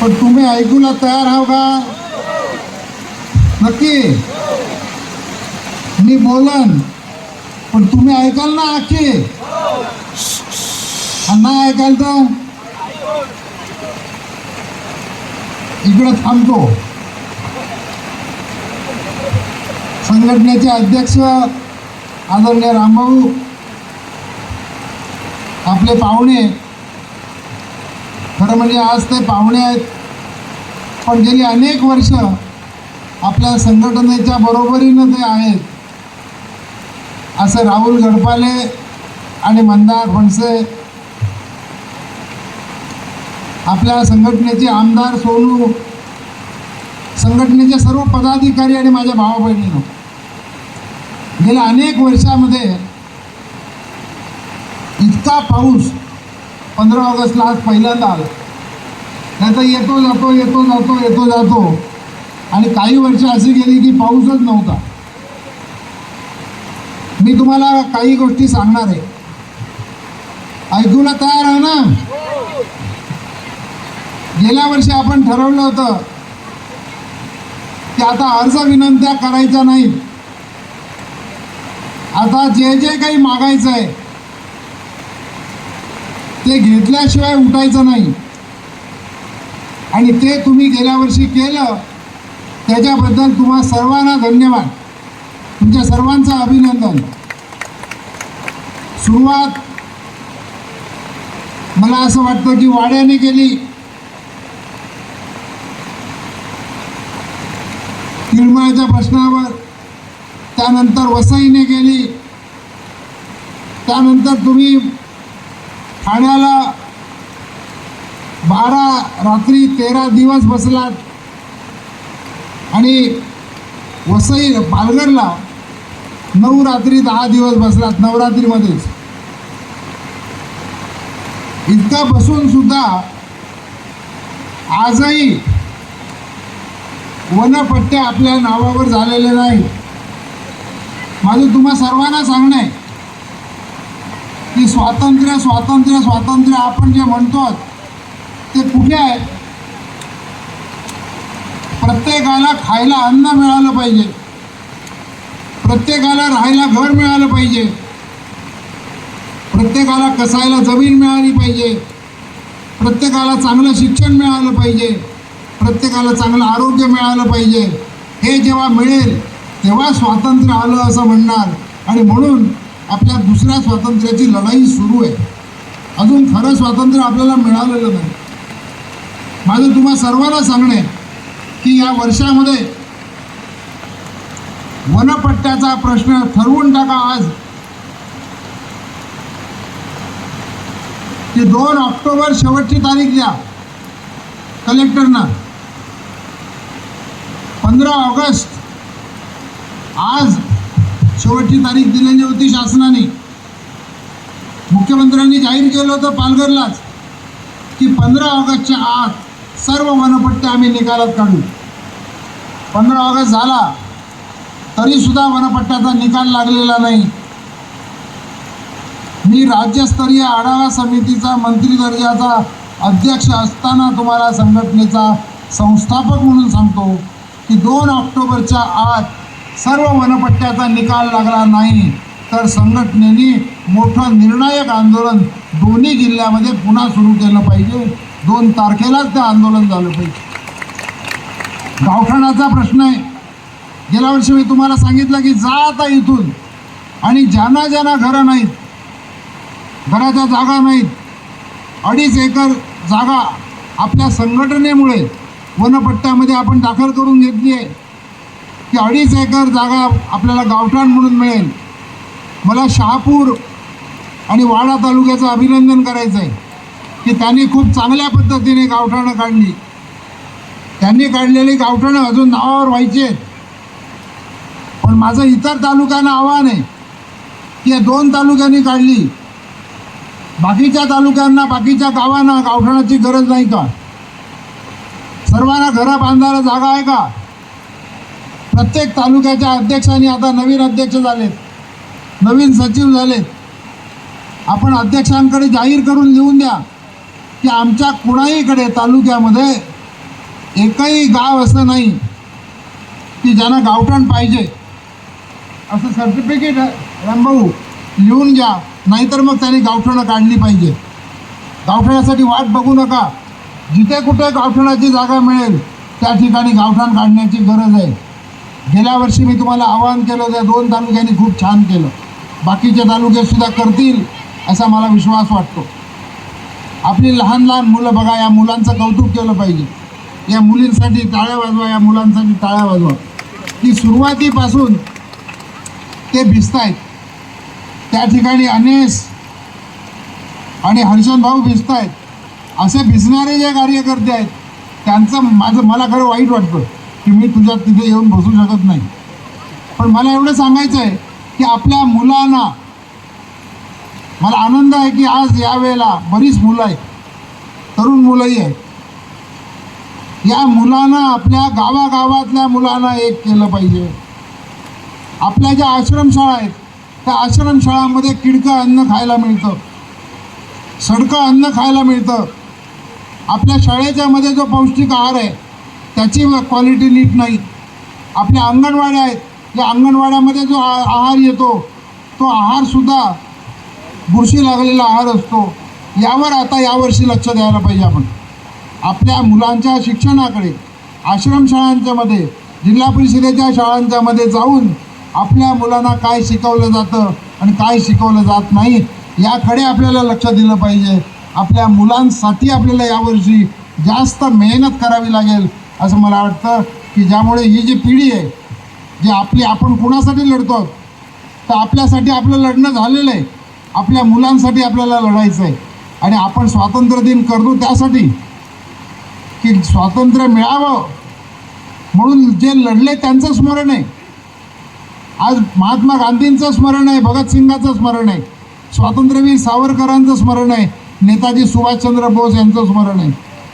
पण तुम्ही ऐकूला तयार आहो का? नक्की. मी बोलन पण तुम्ही ऐकाल ना आखी? नाही ऐकाल तर? इकडे थांबतो. संघटनेचे अध्यक्ष आदरणीय रामभाऊ आपले पाहुणे खरं म्हणजे आज ते पाहुणे आहेत. पण गेली अनेक वर्ष आपल्या संघटनेच्या बरोबरीनं ते आहेत. असं राहुल गडपाले आणि मंदार फणसे आपल्या संघटनेचे आमदार सोनू संघटनेचे सर्व पदाधिकारी आणि माझ्या भावा बहिणीनं गेल्या अनेक वर्षामध्ये इतका पाऊस पंधरा ऑगस्टला आज पहिल्यांदा आला. नाही तर येतो जातो येतो जातो येतो जातो. आणि काही वर्ष अशी गेली की पाऊसच नव्हता. मी तुम्हाला काही गोष्टी सांगणार आहे. ऐकूला तयार आहे ना? गेल्या वर्षी आपण ठरवलं होतं की आता अर्ज विनंत्या करायच्या नाहीत आता जे जे काही मागायचं आहे ते घेतल्याशिवाय उठायचं नाही. आणि ते तुम्ही गेल्या वर्षी केलं त्याच्याबद्दल तुम्हा सर्वांना धन्यवाद. तुमच्या सर्वांचं अभिनंदन. सुरुवात मला असं वाटतं की वाड्याने केली. तिळमाळ्याच्या प्रश्नावर त्यानंतर वसईने केली. त्यानंतर तुम्ही ठाण्याला बारा रात्री तेरा दिवस बसलात. आणि वसई पालघरला नऊ रात्री दहा दिवस बसलात नवरात्रीमध्येच. इतकं बसून सुद्धा आजही वनपट्टे आपल्या नावावर झालेले नाही माझं तुम्हा सर्वांना सांगणं आहे की स्वातंत्र्य स्वातंत्र्य स्वातंत्र्य आपण जे म्हणतो ते कुठे आहे? प्रत्येकाला खायला अन्न मिळालं पाहिजे. प्रत्येकाला राहायला घर मिळालं पाहिजे. प्रत्येकाला कसायला जमीन मिळाली पाहिजे. प्रत्येकाला चांगलं शिक्षण मिळालं पाहिजे. प्रत्येकाला चांगलं आरोग्य मिळालं पाहिजे. हे जेव्हा मिळेल तेव्हा स्वातंत्र्य आलं असं म्हणणार. आणि म्हणून आपल्या दुसऱ्या स्वातंत्र्याची लढाई सुरू आहे. अजून खरं स्वातंत्र्य आपल्याला मिळालेलं नाही. माझं तुम्हा सर्वांना सांगणे की या वर्षामध्ये वनपट्ट्याचा प्रश्न ठरवून टाका आज. की दोन ऑक्टोबर शेवटची तारीख द्या कलेक्टरना. पंधरा ऑगस्ट. आज शेवटची तारीख दिलेली होती शासनाने. मुख्यमंत्र्यांनी जाहीर केलं होतं पालघरलाच की पंधरा ऑगस्टच्या आत सर्व वनपट्टे आम्ही निकालात काढू. पंधरा ऑगस्ट झाला तरीसुद्धा वनपट्ट्याचा निकाल लागलेला नाही. मी राज्यस्तरीय आढावा समितीचा मंत्री दर्जाचा अध्यक्ष असताना तुम्हाला संघटनेचा संस्थापक म्हणून सांगतो की दोन ऑक्टोबरच्या आत सर्व वनपट्ट्याचा निकाल लागला नाही तर संघटनेने मोठं निर्णायक आंदोलन दोन्ही जिल्ह्यामध्ये पुन्हा सुरू केलं पाहिजे. दोन तारखेलाच ते आंदोलन झालं पाहिजे. गावठाणाचा प्रश्न आहे. गेल्या वर्षी मी तुम्हाला सांगितलं की जा आता इथून. आणि ज्यांना ज्यांना घरं नाहीत घराच्या जागा नाहीत अडीच एकर जागा आपल्या संघटनेमुळे वनपट्ट्यामध्ये आपण दाखल करून घेतली आहे. की अडीच एकर जागा आपल्याला गावठाण म्हणून मिळेल. मला शहापूर आणि वाडा तालुक्याचं अभिनंदन करायचं आहे की त्यांनी खूप चांगल्या पद्धतीने गावठाणं काढली. त्यांनी काढलेली गावठाणं अजून नावावर व्हायची आहेत. पण माझं इतर तालुक्यांना आव्हान आहे की या दोन तालुक्यांनी काढली. बाकीच्या तालुक्यांना बाकीच्या गावांना गावठाणाची गरज नाही का? सर्वांना घरं बांधायला जागा आहे का? प्रत्येक तालुक्याच्या अध्यक्षांनी आता नवीन अध्यक्ष झालेत नवीन सचिव झालेत आपण अध्यक्षांकडे जाहीर करून लिहून द्या की आमच्या कुणाहीकडे तालुक्यामध्ये एकही गाव असं नाही की ज्यांना गावठाण पाहिजे. असं सर्टिफिकेट रामभाऊ लिहून घ्या. नाहीतर मग त्यांनी गावठणं काढली पाहिजे. गावठण्यासाठी वाट बघू नका. जिथे कुठे गावठणाची जागा मिळेल त्या ठिकाणी गावठाण काढण्याची गरज आहे. गेल्या वर्षी मी तुम्हाला आवाहन केलं त्या दोन तालुक्यांनी खूप छान केलं. बाकीचे तालुके सुद्धा करतील असा मला विश्वास वाटतो. आपली लहान लहान मुलं बघा या मुलांचं कौतुक केलं पाहिजे. या मुलींसाठी टाळ्या वाजवा या मुलांसाठी टाळ्या वाजवा. की सुरुवातीपासून ते भिजत आहेत त्या ठिकाणी अनेस आणि हर्षद भाऊ भिजत आहेत असे भिजणारे जे कार्यकर्ते आहेत त्यांचं माझं मला खरं वाईट वाटतं. की मी तुझ्यात तिथे येऊन बसू शकत नाही. पण मला एवढं सांगायचं आहे की आपल्या मुलांना मला आनंद आहे की आज यावेळेला बरीच मुलं आहेत. तरुण मुलंही आहेत. या मुलांना आपल्या गावागावातल्या मुलांना एक केलं पाहिजे. आपल्या ज्या आश्रमशाळा आहेत त्या आश्रमशाळांमध्ये किडकं अन्न खायला मिळतं. सडकं अन्न खायला मिळतं. आपल्या शाळेच्या मध्ये जो पौष्टिक आहार आहे त्याची क्वालिटी नीट नाही. आपल्या अंगणवाड्या आहेत. या अंगणवाड्यामध्ये जो आ- आहार येतो तो आहारसुद्धा बुरशी लागलेला आहार असतो. यावर आता यावर्षी लक्ष द्यायला पाहिजे आपण. आपल्या मुलांच्या शिक्षणाकडे आश्रमशाळांच्यामध्ये जिल्हा परिषदेच्या शाळांच्यामध्ये जाऊन आपल्या मुलांना काय शिकवलं जातं आणि काय शिकवलं जात नाही याकडे आपल्याला लक्ष दिलं पाहिजे. आपल्या मुलांसाठी आपल्याला यावर्षी जास्त मेहनत करावी लागेल. असं मला वाटतं की ज्यामुळे ही जी पिढी आहे जी आपली आपण कुणासाठी लढतो आहोत तर आपल्यासाठी आपलं लढणं झालेलं आहे. आपल्या मुलांसाठी आपल्याला लढायचं आहे. आणि आपण स्वातंत्र्य दिन करतो त्यासाठी की स्वातंत्र्य मिळावं म्हणून जे लढले त्यांचं स्मरण आहे. आज महात्मा गांधींचं स्मरण आहे भगतसिंगाचं स्मरण आहे स्वातंत्र्यवीर सावरकरांचं स्मरण आहे नेताजी सुभाषचंद्र बोस यांचं स्मरण आहे.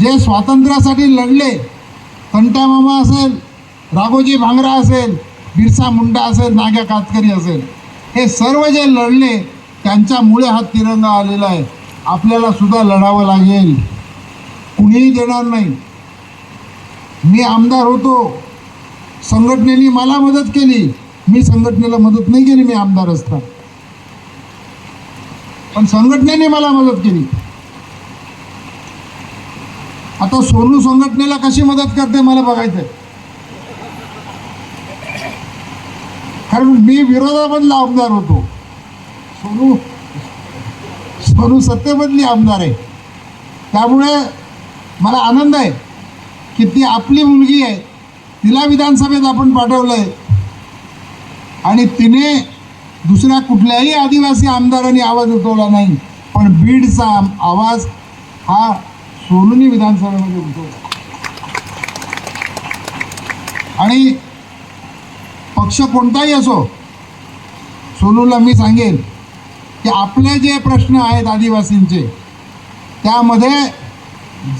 जे स्वातंत्र्यासाठी लढले कंट्या मामा असेल राघोजी भांगरा असेल बिरसा मुंडा असेल नाग्या कातकरी असेल हे सर्व जे लढले त्यांच्यामुळे हा तिरंगा आलेला आहे. आपल्याला सुद्धा लढावं लागेल. कुणीही देणार नाही. मी आमदार होतो. संघटनेने मला मदत केली. मी संघटनेला मदत नाही केली मी आमदार असता पण संघटनेने मला मदत केली. आता सोनू संघटनेला कशी मदत करते मला बघायचंय. कारण मी विरोधामधला आमदार होतो. सोनू सोनू सत्तेमधली आमदार आहे. त्यामुळे मला आनंद आहे की ती आपली मुलगी आहे. तिला विधानसभेत आपण पाठवलं आहे आणि तिने दुसऱ्या कुठल्याही आदिवासी आमदारांनी आवाज उठवला नाही. पण बीडचा आवाज हा सोनूनी विधानसभेमध्ये उठवला आणि पक्ष कोणताही असो सोनूला मी सांगेन की आपले जे प्रश्न आहेत आदिवासींचे त्यामध्ये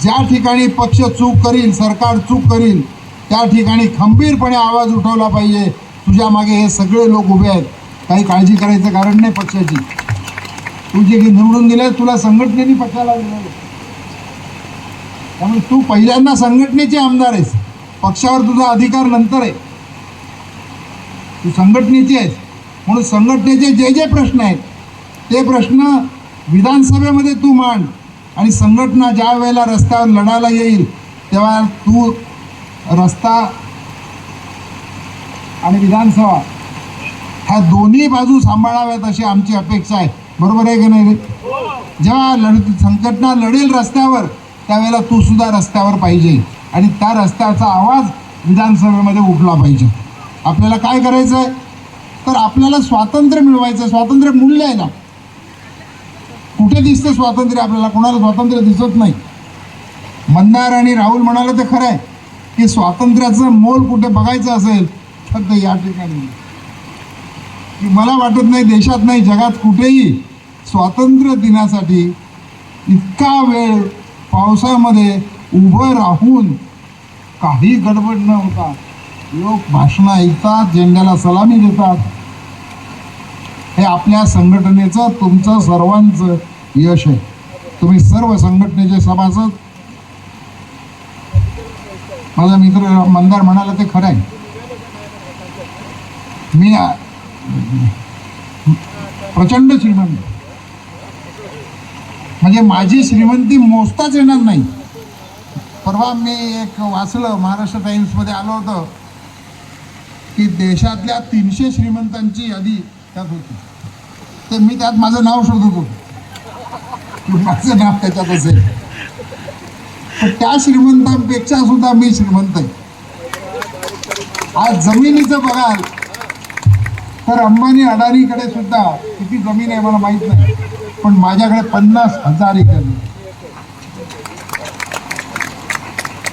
ज्या ठिकाणी पक्ष चूक करील सरकार चूक करील त्या ठिकाणी खंबीरपणे आवाज उठवला पाहिजे. तुझ्या मागे हे सगळे लोक उभे आहेत. काही काळजी करायचं कारण नाही पक्षाची. तू जे निवडून दिले तुला संघटनेने पक्षाला दिलेलं त्यामुळे तू पहिल्यांदा संघटनेचे आमदार आहेस. पक्षावर तुझा अधिकार नंतर आहे. तू संघटनेचे आहेस. म्हणून संघटनेचे जे जे प्रश्न आहेत ते प्रश्न विधानसभेमध्ये तू मांड. आणि संघटना ज्या वेळेला रस्त्यावर लढायला येईल तेव्हा तू रस्ता आणि विधानसभा ह्या दोन्ही बाजू सांभाळाव्यात अशी आमची अपेक्षा आहे. बरोबर आहे की नाही? रे जेव्हा लढ संघटना लढेल रस्त्यावर त्यावेळेला तू सुद्धा रस्त्यावर पाहिजे. आणि त्या रस्त्याचा आवाज विधानसभेमध्ये उठला पाहिजे. आपल्याला काय करायचं आहे तर आपल्याला स्वातंत्र्य मिळवायचं आहे. स्वातंत्र्य मूल्य आहे ना. कुठे दिसतं स्वातंत्र्य आपल्याला? कोणाला स्वातंत्र्य दिसत नाही. मंदार आणि राहुल म्हणाले ते खरं आहे की स्वातंत्र्याचं मोल कुठे बघायचं असेल फक्त या ठिकाणी. की मला वाटत नाही देशात नाही जगात कुठेही स्वातंत्र्य दिनासाठी इतका वेळ पावसामध्ये उभं राहून काही गडबड न होता लोक भाषणं ऐकतात झेंड्याला सलामी देतात. हे आपल्या संघटनेचं तुमचं सर्वांचं यश आहे. तुम्ही सर्व संघटनेचे सभासद. माझा मित्र मंदार म्हणाला ते खरं आहे. मी प्रचंड श्रीमंत म्हणजे माझी श्रीमंती मोजताच येणार नाही. परवा मी एक वाचलं महाराष्ट्र टाइम्समध्ये आलो होतं की देशातल्या तीनशे श्रीमंतांची यादी त्यात होती. तर मी त्यात माझं नाव शोधत होतो. माझं नाव त्याच्यात असेल. पण त्या श्रीमंतांपेक्षा सुद्धा मी श्रीमंत आहे. आज जमिनीचं बघाल तर अंबानी अडाणीकडे सुद्धा किती जमीन आहे मला माहीत नाही. पण माझ्याकडे पन्नास हजार एकर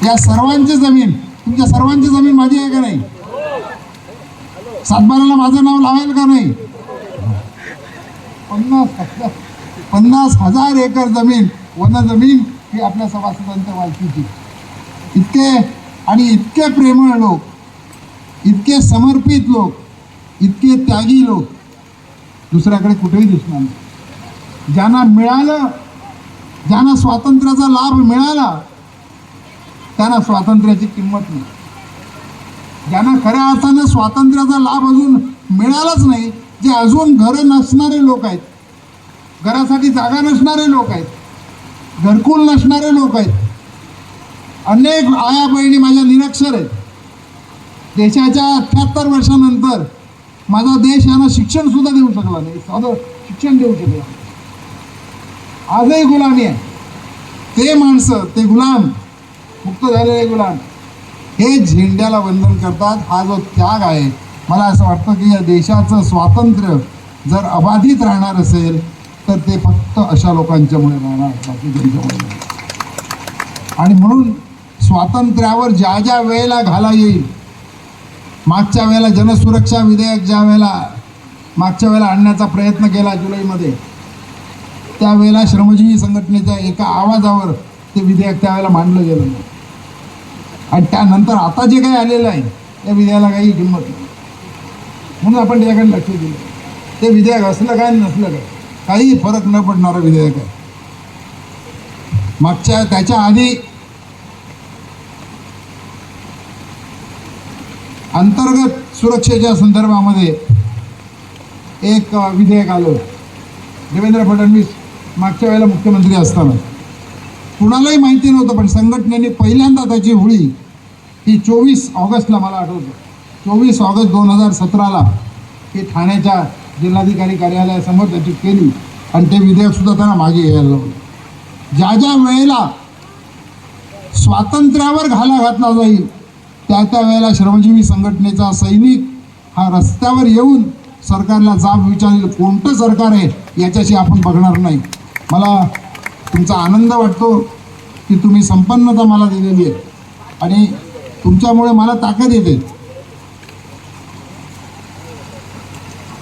या सर्वांची जमीन तुमच्या सर्वांची जमीन माझी आहे का नाही? सातबाराला माझं नाव लावेल का नाही? पन्नास हजार पन्नास हजार एकर जमीन वन जमीन ही आपल्या सभासदांच्या मालकीची. इतके आणि इतके प्रेमळ लोक इतके समर्पित लोक इतके त्यागी लोक दुसऱ्याकडे कुठेही दिसणार नाही. ज्यांना मिळालं ज्यांना स्वातंत्र्याचा लाभ मिळाला त्यांना स्वातंत्र्याची किंमत नाही ज्यांना खऱ्या अर्थानं स्वातंत्र्याचा लाभ अजून मिळालाच नाही जे अजून घरं नसणारे लोक आहेत घरासाठी जागा नसणारे लोक आहेत घरकुल नसणारे लोक आहेत अनेक आया बहिणी माझ्या निरक्षर आहेत देशाच्या अठ्ठ्याहत्तर वर्षानंतर माझा देश यांना शिक्षणसुद्धा देऊ शकला नाही साधं शिक्षण देऊ शकला नाही. आजही गुलामी आहे. ते माणसं ते गुलाम मुक्त झालेले गुलाम हे झेंड्याला वंदन करतात. हा जो त्याग आहे मला असं वाटतं की या देशाचं स्वातंत्र्य जर अबाधित राहणार असेल तर ते फक्त अशा लोकांच्यामुळे राहणार बाकी त्यांच्यामुळे आणि म्हणून स्वातंत्र्यावर ज्या ज्या वेळेला घाला येईल मागच्या वेळेला जनसुरक्षा विधेयक ज्या वेळेला मागच्या वेळेला आणण्याचा प्रयत्न केला जुलैमध्ये त्यावेळेला श्रमजीवी संघटनेच्या एका आवाजावर ते विधेयक त्यावेळेला मांडलं गेलं नाही आणि त्यानंतर आता जे काही आलेलं आहे त्या विधेयकाला काही किंमत नाही. म्हणून आपण त्याच्याकडे लक्ष दिलं. ते विधेयक असलं काय नसलं काय काही फरक न पडणारं विधेयक आहे. मागच्या त्याच्या आधी अंतर्गत सुरक्षेच्या संदर्भामध्ये एक विधेयक आलं देवेंद्र फडणवीस मागच्या वेळेला मुख्यमंत्री असताना. कुणालाही माहिती नव्हतं पण संघटनेने पहिल्यांदा त्याची होळी ही चोवीस ऑगस्टला मला आठवतं. चोवीस ऑगस्ट दोन हजार सतराला ही ठाण्याच्या जिल्हाधिकारी कार्यालयासमोर त्याची केली. आणि ते विधेयकसुद्धा त्यांना मागे यायला लावलं. ज्या ज्या वेळेला स्वातंत्र्यावर घाला घातला जाईल त्या त्या वेळेला श्रमजीवी संघटनेचा सैनिक हा रस्त्यावर येऊन सरकारला जाब विचारेल कोणतं सरकार आहे याच्याशी आपण बघणार नाही. मला तुमचा आनंद वाटतो की तुम्ही संपन्नता मला दिलेली आहे. आणि तुमच्यामुळे मला ताकद येते.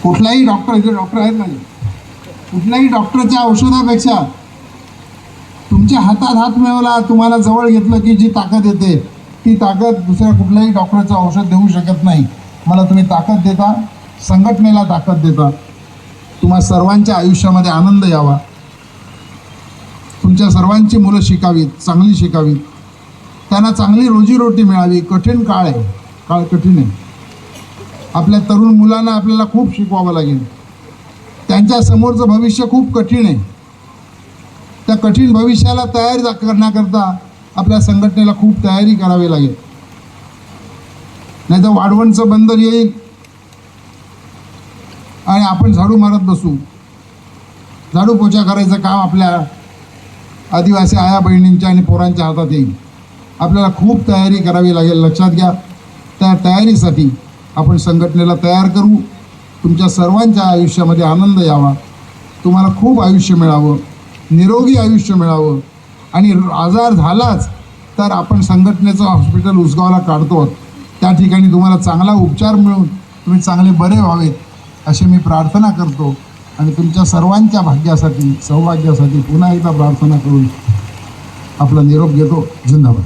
कुठलाही डॉक्टर इथे डॉक्टर आहेत माझे कुठल्याही डॉक्टरच्या औषधापेक्षा तुमच्या हातात हात मिळवला तुम्हाला जवळ घेतलं की जी ताकद येते ती ताकद दुसऱ्या कुठल्याही डॉक्टरचं औषध देऊ शकत नाही. मला तुम्ही ताकद देता संघटनेला ताकद देता. तुम्हा सर्वांच्या आयुष्यामध्ये आनंद यावा. तुमच्या सर्वांची मुलं शिकावीत चांगली शिकावीत. त्यांना चांगली रोजीरोटी मिळावी. कठीण काळ आहे. काळ कठीण आहे. आपल्या तरुण मुलांना आपल्याला खूप शिकवावं लागेल. त्यांच्या समोरचं भविष्य खूप कठीण आहे. त्या कठीण भविष्याला तयार करण्याकरता आपल्या संघटनेला खूप तयारी करावी लागेल. नाही तर वाढवणचं बंदर येईल. आणि आपण झाडू मारत बसू. झाडू पोछा करायचं काम आपल्या आदिवासी आया बहिणींच्या आणि पोरांच्या हातात येईल. आपल्याला खूप तयारी करावी लागेल. लक्षात घ्या त्या तयारीसाठी आपण संघटनेला तयार करू. तुमच्या सर्वांच्या आयुष्यामध्ये आनंद यावा. तुम्हाला खूप आयुष्य मिळावं. निरोगी आयुष्य मिळावं. आणि आजार झालाच तर आपण संघटनेचं हॉस्पिटल उसगावला काढतो. त्या ठिकाणी तुम्हाला चांगला उपचार मिळून तुम्ही चांगले बरे व्हावेत अशी मी प्रार्थना करतो. आणि तुमच्या सर्वांच्या भाग्यासाठी सौभाग्यासाठी पुन्हा एकदा प्रार्थना करून आपला निरोप घेतो. जिंदाबाद.